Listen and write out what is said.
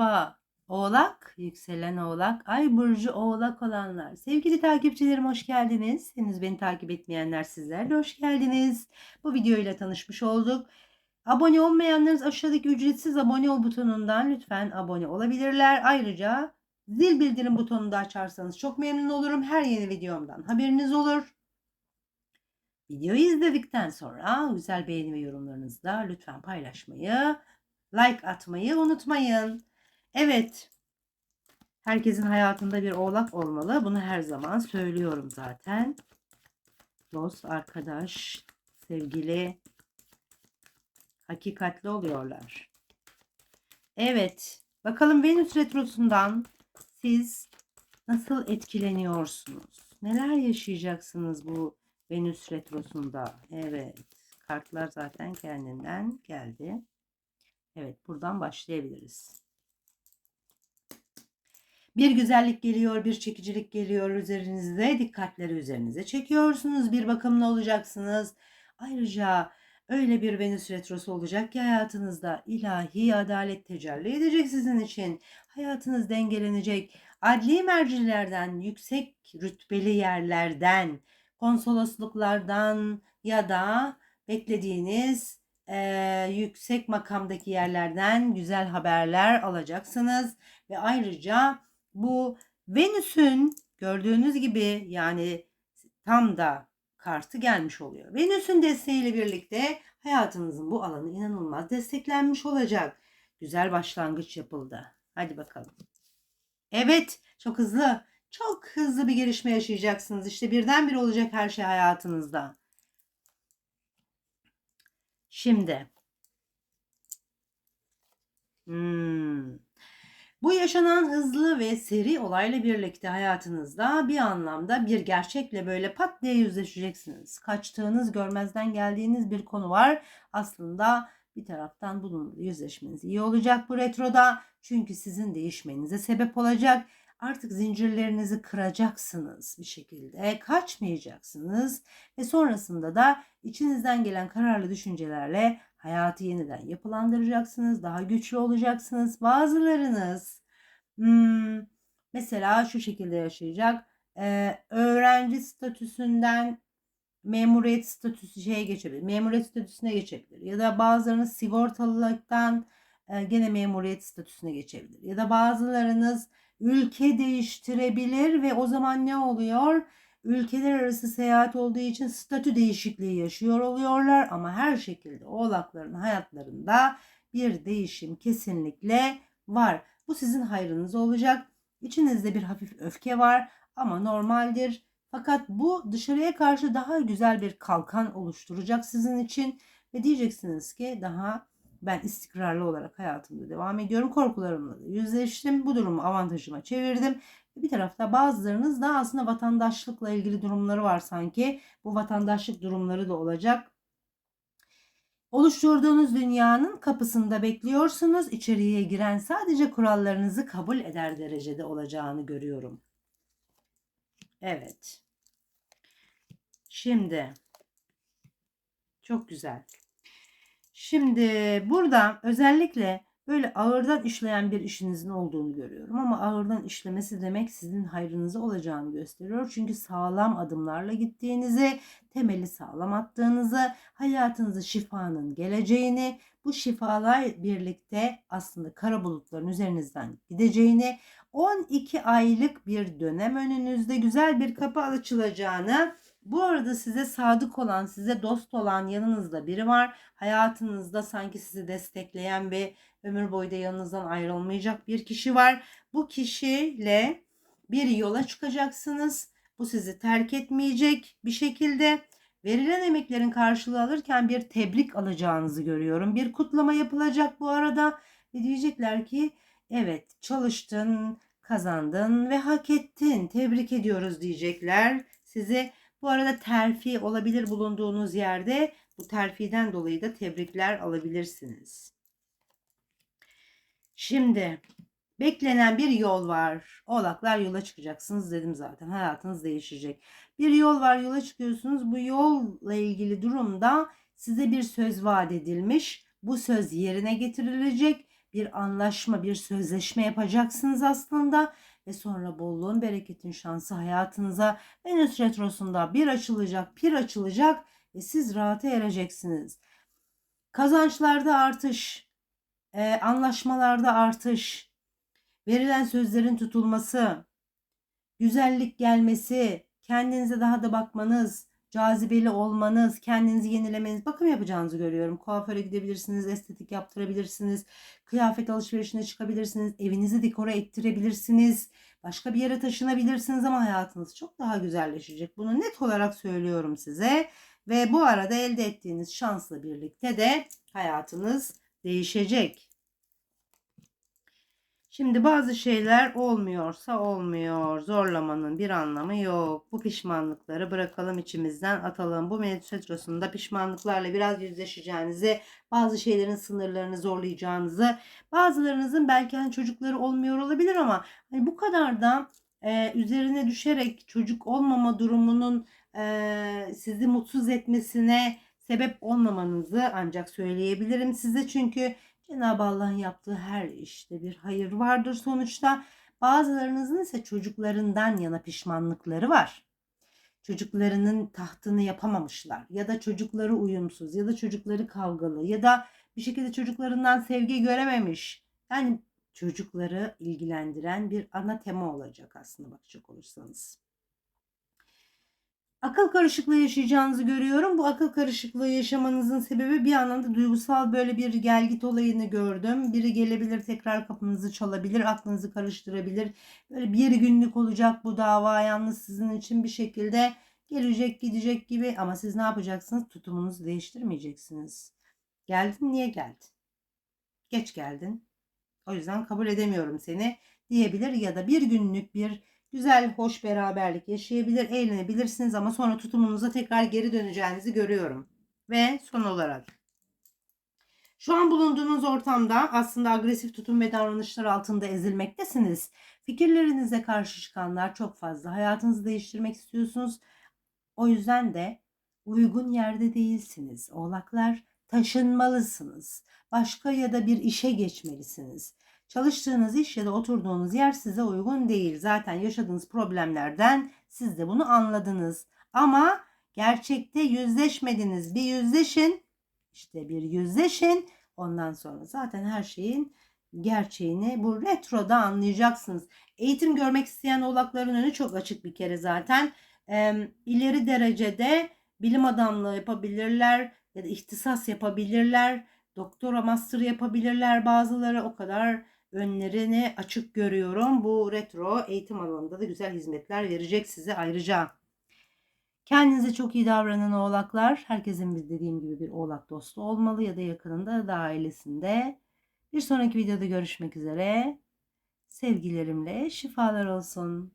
Merhaba Oğlak, yükselen Oğlak, Ay burcu Oğlak olanlar. Sevgili takipçilerim hoş geldiniz. Henüz beni takip etmeyenler sizler de hoş geldiniz. Bu videoyla tanışmış olduk. Abone olmayanlarınız aşağıdaki ücretsiz abone ol butonundan lütfen abone olabilirler. Ayrıca zil bildirim butonunu da açarsanız çok memnun olurum. Her yeni videomdan haberiniz olur. Videoyu izledikten sonra güzel beğeni ve yorumlarınızı da lütfen paylaşmayı, like atmayı unutmayın. Evet. Herkesin hayatında bir oğlak olmalı. Bunu her zaman söylüyorum zaten. Dost, arkadaş, sevgili, hakikatli oluyorlar. Evet. Bakalım Venüs retrosundan siz nasıl etkileniyorsunuz? Neler yaşayacaksınız bu Venüs retrosunda? Evet. Kartlar zaten kendinden geldi. Evet, buradan başlayabiliriz. Bir güzellik geliyor, bir çekicilik geliyor üzerinize. Dikkatleri üzerinize çekiyorsunuz. Bir bakımlı olacaksınız. Ayrıca öyle bir Venüs retrosu olacak ki hayatınızda ilahi adalet tecelli edecek sizin için. Hayatınız dengelenecek. Adli mercilerden, yüksek rütbeli yerlerden, konsolosluklardan ya da beklediğiniz e, yüksek makamdaki yerlerden güzel haberler alacaksınız ve ayrıca bu Venüs'ün gördüğünüz gibi yani tam da kartı gelmiş oluyor. Venüs'ün desteğiyle birlikte hayatınızın bu alanı inanılmaz desteklenmiş olacak. Güzel başlangıç yapıldı. Hadi bakalım. Evet, çok hızlı, çok hızlı bir gelişme yaşayacaksınız. İşte birdenbire olacak her şey hayatınızda. Şimdi. Hmm. Bu yaşanan hızlı ve seri olayla birlikte hayatınızda bir anlamda bir gerçekle böyle pat diye yüzleşeceksiniz. Kaçtığınız, görmezden geldiğiniz bir konu var. Aslında bir taraftan bununla yüzleşmeniz iyi olacak bu retroda. Çünkü sizin değişmenize sebep olacak. Artık zincirlerinizi kıracaksınız bir şekilde. Kaçmayacaksınız ve sonrasında da içinizden gelen kararlı düşüncelerle hayatı yeniden yapılandıracaksınız. Daha güçlü olacaksınız. Bazılarınız hmm, mesela şu şekilde yaşayacak. Ee, öğrenci statüsünden memuriyet statüsü şeye geçebilir. Memuriyet statüsüne geçebilir. Ya da bazılarınız sigortalılıktan e, gene memuriyet statüsüne geçebilir. Ya da bazılarınız ülke değiştirebilir ve o zaman ne oluyor? Ülkeler arası seyahat olduğu için statü değişikliği yaşıyor oluyorlar ama her şekilde oğlakların hayatlarında bir değişim kesinlikle var. Bu sizin hayrınız olacak. İçinizde bir hafif öfke var ama normaldir. Fakat bu dışarıya karşı daha güzel bir kalkan oluşturacak sizin için ve diyeceksiniz ki daha ben istikrarlı olarak hayatımda devam ediyorum. Korkularımla da yüzleştim. Bu durumu avantajıma çevirdim. Bir tarafta bazılarınız da aslında vatandaşlıkla ilgili durumları var sanki. Bu vatandaşlık durumları da olacak. Oluşturduğunuz dünyanın kapısında bekliyorsunuz. İçeriye giren sadece kurallarınızı kabul eder derecede olacağını görüyorum. Evet. Şimdi çok güzel. Şimdi burada özellikle böyle ağırdan işleyen bir işinizin olduğunu görüyorum. Ama ağırdan işlemesi demek sizin hayrınıza olacağını gösteriyor. Çünkü sağlam adımlarla gittiğinizi, temeli sağlam attığınızı, hayatınızı şifanın geleceğini, bu şifalar birlikte aslında kara bulutların üzerinizden gideceğini, 12 aylık bir dönem önünüzde güzel bir kapı açılacağını bu arada size sadık olan, size dost olan yanınızda biri var. Hayatınızda sanki sizi destekleyen ve ömür boyu da yanınızdan ayrılmayacak bir kişi var. Bu kişiyle bir yola çıkacaksınız. Bu sizi terk etmeyecek bir şekilde. Verilen emeklerin karşılığı alırken bir tebrik alacağınızı görüyorum. Bir kutlama yapılacak bu arada ve diyecekler ki evet çalıştın, kazandın ve hak ettin. Tebrik ediyoruz diyecekler. Size bu arada terfi olabilir bulunduğunuz yerde. Bu terfiden dolayı da tebrikler alabilirsiniz. Şimdi beklenen bir yol var. Oğlaklar yola çıkacaksınız dedim zaten. Hayatınız değişecek. Bir yol var yola çıkıyorsunuz. Bu yolla ilgili durumda size bir söz vaat edilmiş. Bu söz yerine getirilecek bir anlaşma, bir sözleşme yapacaksınız aslında ve sonra bolluğun, bereketin, şansı hayatınıza Venüs retrosunda bir açılacak, pir açılacak ve siz rahata ereceksiniz. Kazançlarda artış, e, anlaşmalarda artış, verilen sözlerin tutulması, güzellik gelmesi, kendinize daha da bakmanız, cazibeli olmanız, kendinizi yenilemeniz, bakım yapacağınızı görüyorum. Kuaföre gidebilirsiniz, estetik yaptırabilirsiniz, kıyafet alışverişine çıkabilirsiniz, evinizi dekore ettirebilirsiniz, başka bir yere taşınabilirsiniz ama hayatınız çok daha güzelleşecek. Bunu net olarak söylüyorum size. Ve bu arada elde ettiğiniz şansla birlikte de hayatınız değişecek. Şimdi bazı şeyler olmuyorsa olmuyor. Zorlamanın bir anlamı yok. Bu pişmanlıkları bırakalım içimizden atalım. Bu Retrosu'nda pişmanlıklarla biraz yüzleşeceğinizi, bazı şeylerin sınırlarını zorlayacağınızı, bazılarınızın belki hani çocukları olmuyor olabilir ama hani bu kadar da e, üzerine düşerek çocuk olmama durumunun e, sizi mutsuz etmesine sebep olmamanızı ancak söyleyebilirim size. Çünkü Cenab-ı Allah'ın yaptığı her işte bir hayır vardır sonuçta. Bazılarınızın ise çocuklarından yana pişmanlıkları var. Çocuklarının tahtını yapamamışlar ya da çocukları uyumsuz ya da çocukları kavgalı ya da bir şekilde çocuklarından sevgi görememiş. Yani çocukları ilgilendiren bir ana tema olacak aslında bakacak olursanız akıl karışıklığı yaşayacağınızı görüyorum. Bu akıl karışıklığı yaşamanızın sebebi bir anlamda duygusal böyle bir gelgit olayını gördüm. Biri gelebilir tekrar kapınızı çalabilir, aklınızı karıştırabilir. Böyle bir günlük olacak bu dava yalnız sizin için bir şekilde gelecek gidecek gibi ama siz ne yapacaksınız? Tutumunuzu değiştirmeyeceksiniz. Geldin niye geldin? Geç geldin. O yüzden kabul edemiyorum seni diyebilir ya da bir günlük bir güzel, hoş beraberlik yaşayabilir, eğlenebilirsiniz ama sonra tutumunuza tekrar geri döneceğinizi görüyorum. Ve son olarak şu an bulunduğunuz ortamda aslında agresif tutum ve davranışlar altında ezilmektesiniz. Fikirlerinize karşı çıkanlar çok fazla. Hayatınızı değiştirmek istiyorsunuz. O yüzden de uygun yerde değilsiniz. Oğlaklar taşınmalısınız. Başka ya da bir işe geçmelisiniz. Çalıştığınız iş ya da oturduğunuz yer size uygun değil. Zaten yaşadığınız problemlerden siz de bunu anladınız. Ama gerçekte yüzleşmediniz. Bir yüzleşin. İşte bir yüzleşin. Ondan sonra zaten her şeyin gerçeğini bu retroda anlayacaksınız. Eğitim görmek isteyen oğlakların önü çok açık bir kere zaten. İleri derecede bilim adamlığı yapabilirler ya da ihtisas yapabilirler. Doktora master yapabilirler bazıları o kadar önlerini açık görüyorum. Bu retro eğitim alanında da güzel hizmetler verecek size ayrıca. Kendinize çok iyi davranın oğlaklar. Herkesin dediğim gibi bir oğlak dostu olmalı ya da yakınında da ailesinde. Bir sonraki videoda görüşmek üzere. Sevgilerimle şifalar olsun.